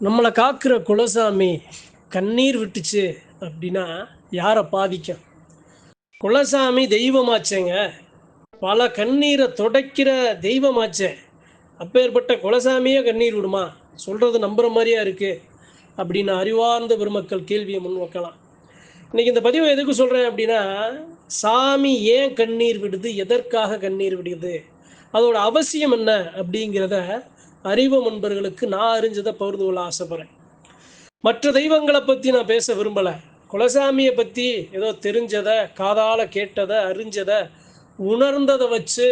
நம்மளை காக்கிற குலசாமி கண்ணீர் விட்டுச்சு அப்படின்னா யாரை பாதிக்கும்? குலசாமி தெய்வமாச்சேங்க. பல கண்ணீரை துடைக்கிற தெய்வமாச்சே. அப்பேற்பட்ட குலசாமியே கண்ணீர் விடுமா? சொல்கிறது நம்புகிற மாதிரியா இருக்குது அப்படின்னு அறிவார்ந்த பெருமக்கள் கேள்வியை முன் வைக்கலாம். இந்த பதிவை எதுக்கு சொல்கிறேன் அப்படின்னா சாமி ஏன் கண்ணீர் விடுது? எதற்காக கண்ணீர் விடுது? அதோட அவசியம் என்ன அப்படிங்கிறத அறிவு நண்பர்களுக்கு நான் அறிஞ்சதை பகிர்ந்து கொள்ள ஆசைப்படுறேன். மற்ற தெய்வங்களை பற்றி நான் பேச விரும்பலை. குலசாமியை பற்றி ஏதோ தெரிஞ்சதை காதால் கேட்டதை அறிஞ்சதை உணர்ந்ததை வச்சு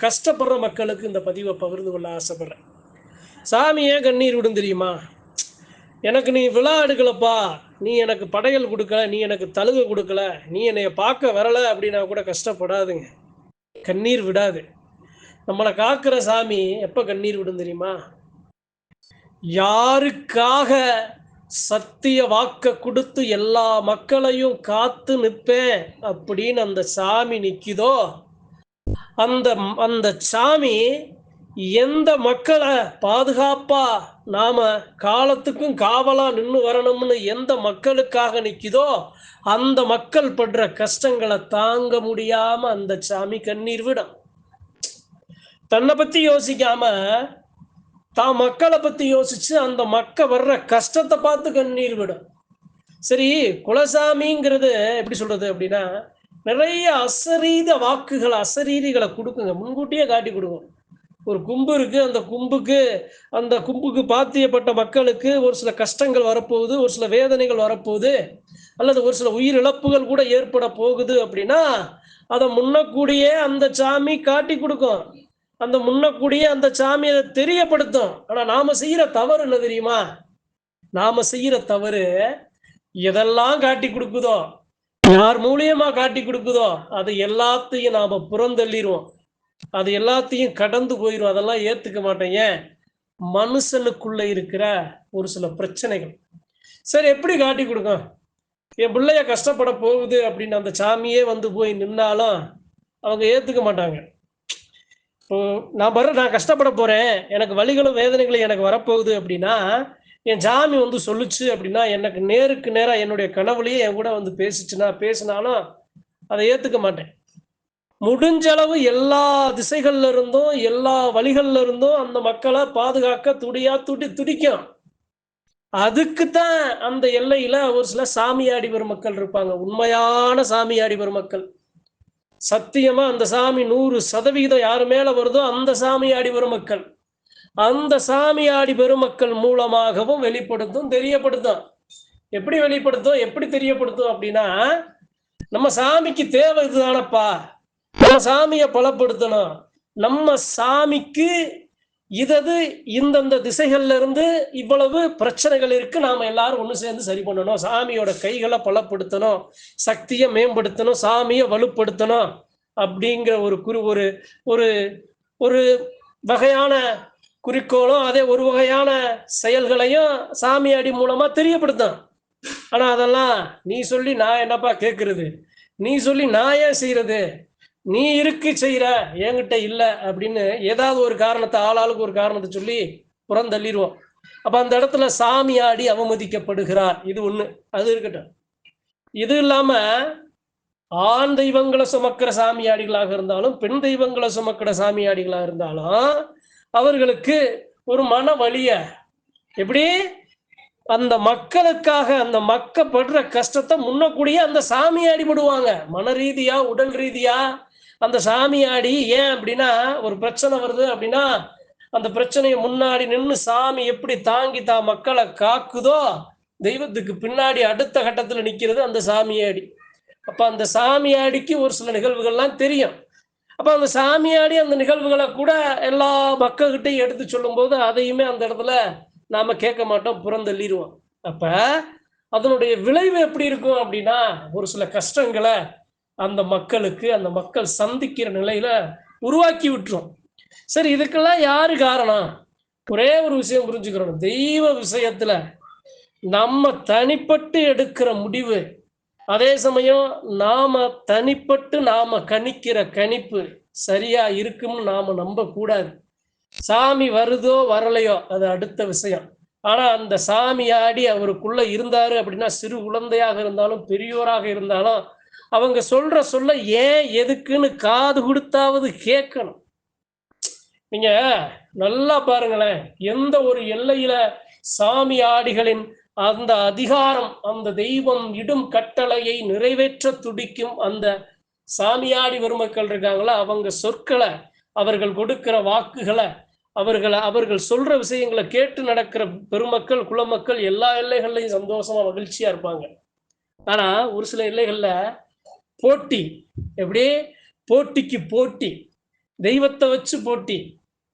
கஷ்டப்படுற மக்களுக்கு இந்த பதிவை பகிர்ந்து கொள்ள ஆசைப்படுறேன். சாமி ஏன் கண்ணீர் விடும் தெரியுமா? எனக்கு நீ விழா எடுக்கலப்பா. நீ எனக்கு படையல் கொடுக்கல நீ எனக்கு தழுக கொடுக்கல நீ என்னைய பார்க்க வரலை அப்படின்னா கூட கஷ்டப்படாதுங்க. கண்ணீர் விடாது. நம்மளை காக்கிற சாமி எப்போ கண்ணீர் விடும் தெரியுமா? யாருக்காக சத்திய வாக்க கொடுத்து எல்லா மக்களையும் காத்து நிற்பேன் அப்படின்னு அந்த சாமி நிற்கிதோ? அந்த அந்த சாமி எந்த மக்களை பாதுகாப்பா நாம காலத்துக்கும் காவலா நின்று வரணும்னு எந்த மக்களுக்காக நிற்கிதோ அந்த மக்கள் படுற கஷ்டங்களை தாங்க முடியாம அந்த சாமி கண்ணீர் விடும். தன்னை பத்தி யோசிக்காம தான் மக்களை பத்தி யோசிச்சு அந்த மக்கள் வர்ற கஷ்டத்தை பார்த்து கண்ணீர் விடும். சரி குலசாமிங்கிறது எப்படி சொல்றது அப்படின்னா நிறைய அசரீத வாக்குகள் அசரீதிகளை கொடுக்குங்க. முன்கூட்டியே காட்டி கொடுக்கும் ஒரு கும்பு இருக்கு அந்த கும்புக்கு அந்த கும்புக்கு பாத்தியப்பட்ட மக்களுக்கு ஒரு சில கஷ்டங்கள் வரப்போகுது ஒரு சில வேதனைகள் வரப்போகுது அல்லது ஒரு சில உயிர் இழப்புகள் கூட ஏற்பட போகுது அப்படின்னா அதை முன்னக்கூடியே அந்த சாமி காட்டி கொடுக்கும். அந்த முன்னக்கூடிய அந்த சாமி அதை தெரியப்படுத்தும். ஆனா நாம செய்யற தவறு என்ன தெரியுமா? நாம செய்யற தவறு எதெல்லாம் காட்டி கொடுக்குதோ யார் மூலியமா காட்டி கொடுக்குதோ அது எல்லாத்தையும் நாம புறந்தள்ளிடுவோம் அது எல்லாத்தையும் கடந்து போயிடும் அதெல்லாம் ஏத்துக்க மாட்டேன் ஏன்? மனுஷனுக்குள்ள இருக்கிற ஒரு சில பிரச்சனைகள். சரி எப்படி காட்டி கொடுக்கும்? என் பிள்ளைய கஷ்டப்பட போகுது அப்படின்னு அந்த சாமியே வந்து போய் நின்னாலும் அவங்க ஏத்துக்க மாட்டாங்க. நான் வர நான் கஷ்டப்பட போறேன். எனக்கு வலிகளும் வேதனைகளும் எனக்கு வரப்போகுது அப்படின்னா என் சாமி வந்து சொல்லுச்சு அப்படின்னா எனக்கு நேருக்கு நேராக என்னுடைய கனவுலையே என் கூட வந்து பேசிச்சுன்னா பேசினாலும் அதை ஏற்றுக்க மாட்டேன். முடிஞ்ச அளவு எல்லா திசைகள்ல இருந்தும் எல்லா வழிகள்ல இருந்தும் அந்த மக்களை பாதுகாக்க துடியா துடி துடிக்கும். அதுக்குத்தான் அந்த எல்லையில ஒரு சில சாமியாடி பெருமக்கள் இருப்பாங்க. உண்மையான சாமியாடி பெருமக்கள். சத்தியமா அந்த சாமி நூறு சதவிகிதம் யாரு மேல வருதோ அந்த சாமியாடி பெருமக்கள் அந்த சாமியாடி பெருமக்கள் மூலமாகவும் வெளிப்படுத்தும் தெரியப்படுத்தும். எப்படி வெளிப்படுத்தும் எப்படி தெரியப்படுத்தும் அப்படின்னா நம்ம சாமிக்கு தேவை இதுதானப்பா. நம்ம சாமியை பலப்படுத்தணும். நம்ம சாமிக்கு இதது இந்தந்த திசைகள்ல இருந்து இவ்வளவு பிரச்சனைகள் இருக்கு. நாம எல்லாரும் ஒண்ணு சேர்ந்து சரி பண்ணணும். சாமியோட கைகளை பலப்படுத்தணும். சக்தியை மேம்படுத்தணும். சாமியை வலுப்படுத்தணும். அப்படிங்கிற ஒரு குறி ஒரு ஒரு ஒரு வகையான குறிக்கோளும் அதே ஒரு வகையான செயல்களையும் சாமியாடி மூலமா தெரியப்படுத்தும். ஆனா அதெல்லாம் நீ சொல்லி நான் என்னப்பா கேட்கறது நீ சொல்லி நான் ஏன் செய்யறது? நீ இருக்கு செய்யற என்கிட்ட இல்லை அப்படின்னு ஏதாவது ஒரு காரணத்தை ஆளாளுக்கு ஒரு காரணத்தை சொல்லி புறந்தள்ளிடுவோம் அப்ப அந்த இடத்துல சாமியாடி அவமதிக்கப்படுகிறார். இது ஒண்ணு. அது இருக்கட்டும். இது இல்லாம ஆண் தெய்வங்களை சுமக்கிற சாமியாடிகளாக இருந்தாலும் பெண் தெய்வங்களை சுமக்கிற சாமியாடிகளாக இருந்தாலும் அவர்களுக்கு ஒரு மன வழிய எப்படி? அந்த மக்களுக்காக அந்த மக்கப்படுற கஷ்டத்தை முன்னக்கூடிய அந்த சாமியாடி விடுவாங்க மன ரீதியா உடல் ரீதியா அந்த சாமியாடி ஏன் அப்படின்னா ஒரு பிரச்சனை வருது அப்படின்னா அந்த பிரச்சனையை முன்னாடி நின்று சாமி எப்படி தாங்கி தா மக்களை காக்குதோ தெய்வத்துக்கு பின்னாடி அடுத்த கட்டத்தில் நிற்கிறது அந்த சாமியாடி. அப்போ அந்த சாமியாடிக்கு ஒரு சில நிகழ்வுகள்லாம் தெரியும். அப்போ அந்த சாமியாடி அந்த நிகழ்வுகளை கூட எல்லா மக்கள்கிட்டையும் எடுத்து சொல்லும்போது அதையுமே அந்த இடத்துல நாம் கேட்க மாட்டோம் புறந்தள்ளிடுவோம். அப்போ அதனுடைய விளைவு எப்படி இருக்கும் அப்படின்னா ஒரு சில கஷ்டங்களை அந்த மக்களுக்கு அந்த மக்கள் சந்திக்கிற நிலையில உருவாக்கி விட்டுரும். சரி இதுக்கெல்லாம் யாரு காரணம்? ஒரே ஒரு விஷயம் புரிஞ்சுக்கிறோம் தெய்வ விஷயத்துல நம்ம தனிப்பட்டு எடுக்கிற முடிவு. அதே சமயம் நாம தனிப்பட்டு நாம கணிக்கிற கணிப்பு சரியா இருக்கும்னு நாம நம்ப கூடாது. சாமி வருதோ வரலையோ அது அடுத்த விஷயம். ஆனா அந்த சாமி ஆடி அவருக்குள்ள இருந்தாரு அப்படின்னா சிறு குழந்தையாக இருந்தாலும் பெரியோராக இருந்தாலும் அவங்க சொல்ற சொல்ல ஏன் எதுக்குன்னு காது கொடுத்தாவது கேட்கணும். நீங்க நல்லா பாருங்களேன் எந்த ஒரு எல்லையில சாமி ஆடிகளின் அந்த அதிகாரம் அந்த தெய்வம் இடும் கட்டளையை நிறைவேற்ற துடிக்கும் அந்த சாமியாடி பெருமக்கள் இருக்காங்களா அவங்க சொற்களை அவர்கள் கொடுக்கிற வாக்குகளை அவர்களை அவர்கள் சொல்ற விஷயங்களை கேட்டு நடக்கிற பெருமக்கள் குலமக்கள் எல்லா எல்லைகள்லையும் சந்தோஷமா மகிழ்ச்சியா இருப்பாங்க. ஆனா ஒரு சில எல்லைகள்ல போட்டி. எப்படியே? போட்டிக்கு போட்டி. தெய்வத்தை வச்சு போட்டி.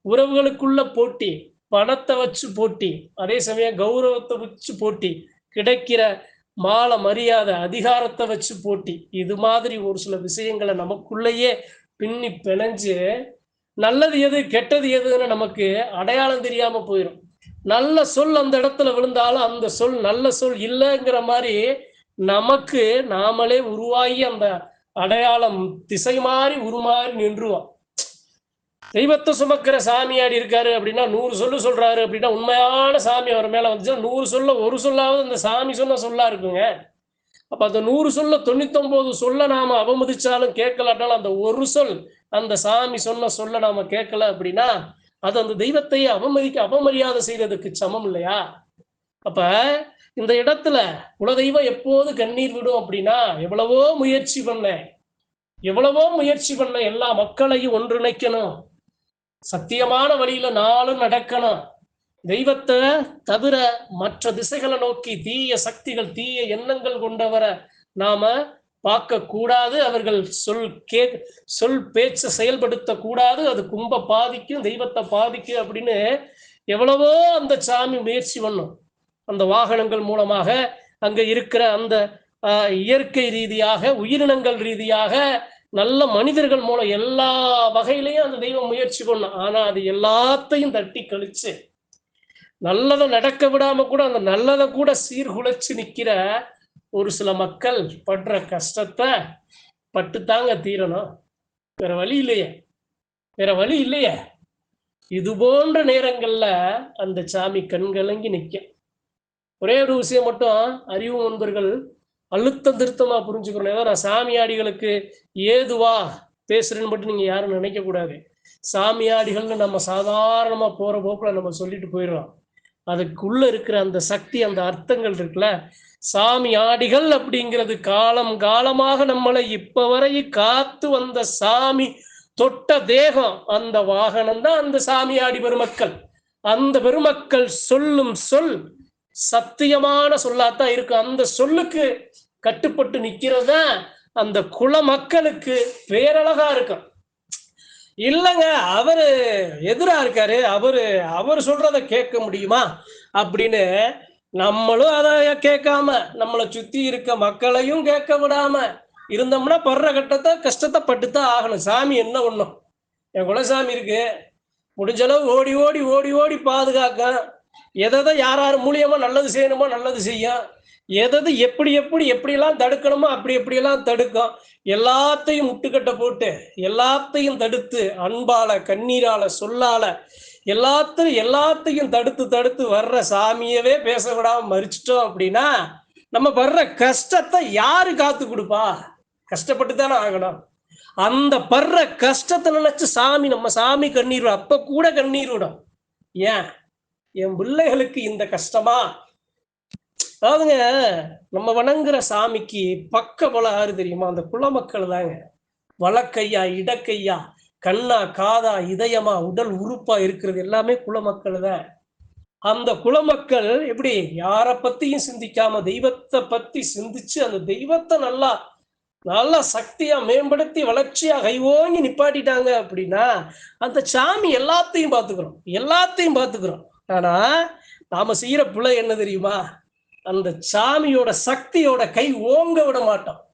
உறவுகளுக்குள்ள போட்டி. பணத்தை வச்சு போட்டி. அதே சமயம் கௌரவத்தை வச்சு போட்டி. கிடைக்கிற மால மரியாதை அதிகாரத்தை வச்சு போட்டி. இது மாதிரி ஒரு சில விஷயங்களை நமக்குள்ளேயே பின்னி பிணைஞ்சு நல்லது எது கெட்டது எதுன்னு நமக்கு அடையாளம் தெரியாம போயிடும் நல்ல சொல் அந்த இடத்துல விழுந்தாலும் அந்த சொல் நல்ல சொல் இல்லைங்கிற மாதிரி நமக்கு நாமளே உருவாகி அந்த அடையாளம் திசை மாறி உருமாறி நின்றுவோம். தெய்வத்தை சுமக்கிற சாமியாடி இருக்காரு அப்படின்னா நூறு சொல்லு சொல்றாரு அப்படின்னா உண்மையான சாமி அவர் மேல வந்துச்சுன்னா நூறு சொல்ல ஒரு சொல்லாவது அந்த சாமி சொன்ன சொல்லா இருக்குங்க. அப்ப அந்த நூறு சொல்ல தொண்ணூத்தொன்பது சொல்ல நாம அவமதிச்சாலும் கேட்கலாட்டாலும் அந்த ஒரு சொல் அந்த சாமி சொன்ன சொல்ல நாம கேட்கல அப்படின்னா அது அந்த தெய்வத்தையே அவமதிக்க அவமரியாதை செய்யறதுக்கு சமம் இல்லையா? அப்ப இந்த இடத்துல குலதெய்வம் எப்போது கண்ணீர் விடும் அப்படின்னா எவ்வளவோ முயற்சி பண்ணேன் எவ்வளவோ முயற்சி பண்ண எல்லா மக்களையும் ஒன்றிணைக்கணும். சத்தியமான வழியில நாளும் நடக்கணும். தெய்வத்தை தவிர மற்ற திசைகளை நோக்கி தீய சக்திகள் தீய எண்ணங்கள் கொண்டவரை நாம பார்க்க கூடாது அவர்கள் சொல் கே சொல் பேச்சை செயல்படுத்த கூடாது அது கும்ப பாதிக்கும் தெய்வத்தை பாதிக்கும் அப்படின்னு எவ்வளவோ அந்த சாமி முயற்சி பண்ணும். அந்த வாகனங்கள் மூலமாக அங்கே இருக்கிற அந்த ஆஹ், இயற்கை ரீதியாக உயிரினங்கள் ரீதியாக நல்ல மனிதர்கள் மூலம் எல்லா வகையிலையும் அந்த தெய்வம் முயற்சி பண்ணும் ஆனா அது எல்லாத்தையும் தட்டி கழிச்சு நல்லதை நடக்க விடாம கூட அந்த நல்லதை கூட சீர்குலைச்சு நிக்கிற ஒரு சில மக்கள் படுற கஷ்டத்தை பட்டுத்தாங்க தீரணும். வேற வழி இல்லையே. வேற வழி இல்லையே. இது போன்ற நேரங்கள்ல அந்த சாமி கண்கலங்கி நிற்கும் ஒரே ஒரு விஷயம் மட்டும் அறிவு நண்பர்கள் அழுத்தம் திருத்தமா புரிஞ்சுக்கணும். ஏதோ நான் சாமியாடிகளுக்கு ஏதுவா பேசுறேன்னு மட்டும் நீங்க யாரும் நினைக்க கூடாது. சாமியாடிகள்னு நம்ம சாதாரணமா போற போக்குல நம்ம சொல்லிட்டு போயிடுறோம். அதுக்குள்ள இருக்கிற அந்த சக்தி அந்த அர்த்தங்கள் இருக்குல்ல? சாமியாடிகள் அப்படிங்கிறது காலம் காலமாக நம்மளை இப்ப வரை காத்து வந்த சாமி தொட்ட தேகம் அந்த வாகனம் தான் அந்த சாமியாடி பெருமக்கள். அந்த பெருமக்கள் சொல்லும் சொல் சத்தியமான சொல்லாத்தான் இருக்கு. அந்த சொல்லுக்கு கட்டுப்பட்டு நிக்கிறத அந்த குல மக்களுக்கு பேரழகா இருக்கும் இல்லைங்க அவரு எதிரா இருக்காரு. அவரு அவர் சொல்றத கேட்க முடியுமா? அப்படின்னு நம்மளும் அதை கேட்காம நம்மளை சுத்தி இருக்க மக்களையும் கேட்க விடாம இருந்தோம்னா படுற கட்டத்தை கஷ்டத்தை பட்டுத்தான் ஆகணும். சாமி என்ன ஒண்ணும்? என் குலசாமி இருக்கு. முடிஞ்சளவு ஓடி ஓடி ஓடி ஓடி பாதுகாக்க எதை யார் யார் மூலியமா நல்லது செய்யணுமோ நல்லது செய்யும். எதது எப்படி எப்படி எப்படியெல்லாம் தடுக்கணுமோ அப்படி எப்படியெல்லாம் தடுக்கும். எல்லாத்தையும் முட்டுக்கட்டை போட்டு எல்லாத்தையும் தடுத்து அன்பால கண்ணீரால சொல்லால எல்லாத்தையும் எல்லாத்தையும் தடுத்து தடுத்து வர்ற சாமியவே பேச விடாம மறிச்சிட்டோம் அப்படின்னா நம்ம வர்ற கஷ்டத்தை யாரு காத்து கொடுப்பா? கஷ்டப்பட்டு தானே ஆகணும். அந்த படுற கஷ்டத்தை நினைச்சு சாமி நம்ம சாமி கண்ணீர் அப்ப கூட கண்ணீர் விடும். ஏன்? என் பிள்ளைகளுக்கு இந்த கஷ்டமா? அதாவதுங்க நம்ம வணங்குற சாமிக்கு பக்க பலம் ஆறு தெரியுமா? அந்த குலமக்கள் தாங்க. வழக்கையா இடக்கையா கண்ணா காதா இதயமா உடல் உறுப்பா இருக்கிறது எல்லாமே குலமக்கள் தான். அந்த குலமக்கள் எப்படி யாரை பத்தியும் சிந்திக்காம தெய்வத்தை பத்தி சிந்திச்சு அந்த தெய்வத்தை நல்லா நல்லா சக்தியா மேம்படுத்தி வளர்ச்சியா கைவோங்கி நிப்பாட்டிட்டாங்க அப்படின்னா அந்த சாமி எல்லாத்தையும் பார்த்துக்கிறோம். எல்லாத்தையும் பார்த்துக்கிறோம். ஆனா நாம செய்யற பிள்ளை என்ன தெரியுமா? அந்த சாமியோட சக்தியோட கை ஓங்க விட மாட்டோம்.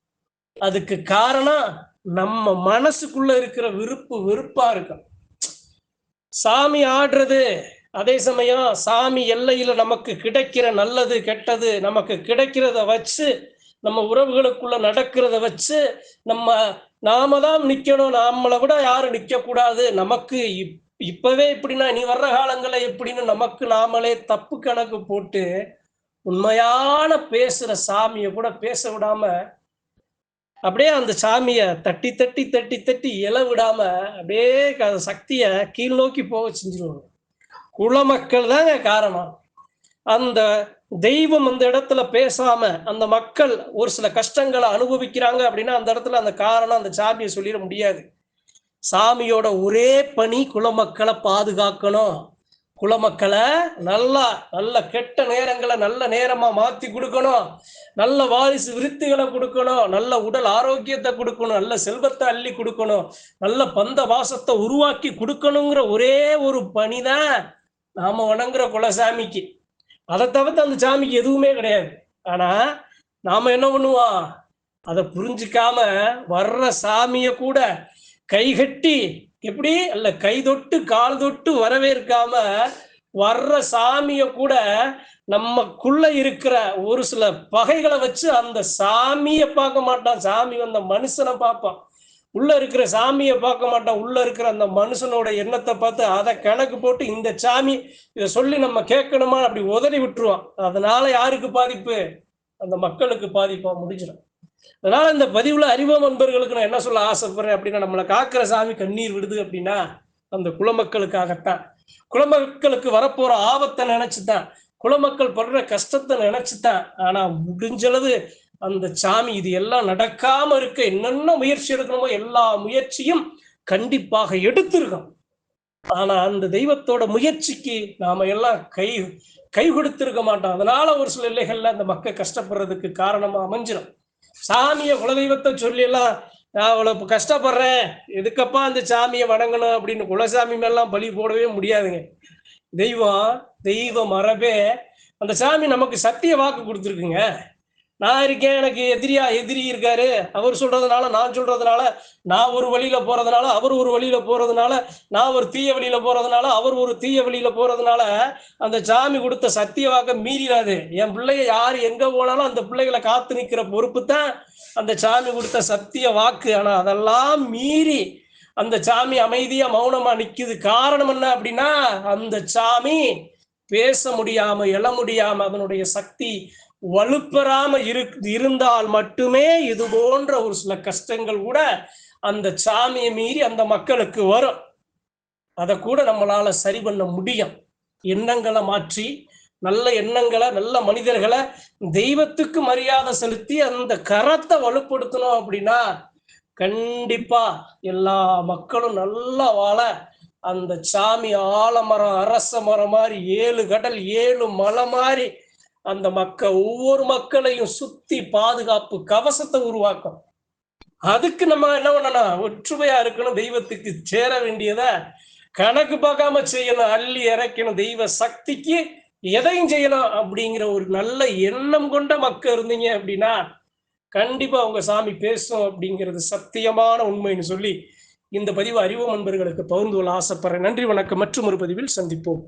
அதுக்கு காரணம் நம்ம மனசுக்குள்ள இருக்கிற விருப்பு வெறுப்பா இருக்கும். சாமி ஆடுறது அதே சமயம் சாமி எல்லையில நமக்கு கிடைக்கிற நல்லது கெட்டது நமக்கு கிடைக்கிறத வச்சு நம்ம உறவுகளுக்குள்ள நடக்கிறத வச்சு நம்ம நாம தான் நிக்கணும். நம்மளை விட யாரும் நிக்க கூடாது நமக்கு இப்- இப்பவே இப்படின்னா நீ வர்ற காலங்களில் எப்படின்னு நமக்கு நாமளே தப்பு கணக்கு போட்டு உண்மையான பேசுற சாமியை கூட பேச விடாம அப்படியே அந்த சாமியை தட்டி தட்டி தட்டி தட்டி இல விடாம அப்படியே க- கீழ் நோக்கி போக செஞ்சிருவாங்க. குலமக்கள் தாங்க காரணம். அந்த தெய்வம் அந்த இடத்துல பேசாம அந்த மக்கள் ஒரு சில கஷ்டங்களை அனுபவிக்கிறாங்க அப்படின்னா அந்த இடத்துல அந்த காரணம் அந்த சாமியை சொல்லிட முடியாது. சாமியோட ஒரே பணி குலமக்களை பாதுகாக்கணும். குலமக்களை நல்லா நல்ல கெட்ட நேரங்களை நல்ல நேரமா மாத்தி கொடுக்கணும். நல்ல வாரிசு விருத்திகளை கொடுக்கணும். நல்ல உடல் ஆரோக்கியத்தை கொடுக்கணும். நல்ல செல்வத்தை அள்ளி கொடுக்கணும். நல்ல பந்த வாசத்தை உருவாக்கி கொடுக்கணுங்கிற ஒரே ஒரு பணி தான் நாம வணங்குற குலசாமிக்கு. அதை தவிர்த்து அந்த சாமிக்கு எதுவுமே கிடையாது. ஆனா நாம என்ன பண்ணுவோம்? அதை புரிஞ்சுக்காம வர்ற சாமிய கூட கைகட்டி எப்படி? அல்ல கை தொட்டு கால் தொட்டு வரவேற்காம வர்ற சாமிய கூட நம்மக்குள்ள இருக்கிற ஒரு சில பகைகளை வச்சு அந்த சாமியை பார்க்க மாட்டான். சாமி வந்த மனுஷனை பார்ப்பான். உள்ள இருக்கிற சாமியை பார்க்க மாட்டான். உள்ள இருக்கிற அந்த மனுஷனோட எண்ணத்தை பார்த்து அதை கணக்கு போட்டு இந்த சாமி இதை சொல்லி நம்ம கேட்கணுமா? அப்படி உதறி விட்டுருவான். அதனால யாருக்கு பாதிப்பு? அந்த மக்களுக்கு பாதிப்பா முடிஞ்சிடும். அதனால இந்த பதிவுல அறிவோம் நண்பர்களுக்கு நான் என்ன சொல்ல ஆசைப்படுறேன் அப்படின்னா நம்மளை காக்கிற சாமி கண்ணீர் விடுது அப்படின்னா அந்த குலமக்களுக்காகத்தான். குலமக்களுக்கு வரப்போற ஆபத்தை நினைச்சுதான் குலமக்கள் படுற கஷ்டத்தை நினைச்சுதான். ஆனா முடிஞ்சளவு அந்த சாமி இது எல்லாம் நடக்காம இருக்க என்னென்ன முயற்சி எடுக்கணுமோ எல்லா முயற்சியும் கண்டிப்பாக எடுத்திருக்கோம். ஆனா அந்த தெய்வத்தோட முயற்சிக்கு நாம எல்லாம் கை கை கொடுத்திருக்க மாட்டோம். அதனால ஒரு சில இல்லைகள்ல அந்த மக்கள் கஷ்டப்படுறதுக்கு காரணமா அமைஞ்சிடும் சாமியை குலதெய்வத்தை சொல்லி எல்லாம் நான் அவ்வளவு கஷ்டப்படுறேன். எதுக்கப்பா அந்த சாமியை வணங்கணும்? அப்படின்னு குலசாமி மேலாம் பலி போடவே முடியாதுங்க. தெய்வம் தெய்வ மரபே அந்த சாமி நமக்கு சத்திய வாக்கு கொடுத்துருக்குங்க. நான் இருக்கேன் எனக்கு எதிரியா எதிரி இருக்காரு. அவர் சொல்றதுனால நான் சொல்றதுனால நான் ஒரு வழியில போறதுனால அவர் ஒரு வழியில போறதுனால நான் ஒரு தீய வழியில போறதுனால அவர் ஒரு தீய வழியில போறதுனால அந்த சாமி கொடுத்த சத்திய வாக்க மீறிடாது. என் பிள்ளைய யார் எங்க போனாலும் அந்த பிள்ளைகளை காத்து நிக்கிற பொறுப்பு தான் அந்த சாமி கொடுத்த சத்திய வாக்கு. ஆனா அதெல்லாம் மீறி அந்த சாமி அமைதியா மௌனமா நிக்குது. காரணம் என்ன அப்படின்னா அந்த சாமி பேச முடியாம எழ முடியாம அதனுடைய சக்தி வலுப்பெறாம இரு இருந்தால் மட்டுமே இது போன்ற ஒரு சில கஷ்டங்கள் கூட அந்த சாமியை மீறி அந்த மக்களுக்கு வரும். அதை கூட நம்மளால சரி பண்ண முடியும். எண்ணங்களை மாற்றி நல்ல எண்ணங்களை நல்ல மனிதர்களை தெய்வத்துக்கு மரியாதை செலுத்தி அந்த கரத்தை வலுப்படுத்தணும் அப்படின்னா கண்டிப்பா எல்லா மக்களும் நல்லா வாழ அந்த சாமி ஆலமரம் அரச மரம் மாதிரி ஏழு கடல் ஏழு மலை மாதிரி அந்த மக்கள் ஒவ்வொரு மக்களையும் சுத்தி பாதுகாப்பு கவசத்தை உருவாக்கும். அதுக்கு நம்ம என்ன பண்ணணும்? ஒற்றுமையா இருக்கணும் தெய்வத்துக்கு சேர வேண்டியத கணக்கு பார்க்காம செய்யணும் அள்ளி இறக்கணும் தெய்வ சக்திக்கு எதையும் செய்யணும் அப்படிங்கிற ஒரு நல்ல எண்ணம் கொண்ட மக்கள் இருந்தீங்க அப்படின்னா கண்டிப்பா உங்க சாமி பேசும் அப்படிங்கிறது சத்தியமான உண்மைன்னு சொல்லி இந்த பதிவு அறிவு நண்பர்களுக்கு பகிர்ந்து கொள்ள ஆசைப்படுறேன். நன்றி வணக்கம். மற்றும் ஒரு பதிவில் சந்திப்போம்.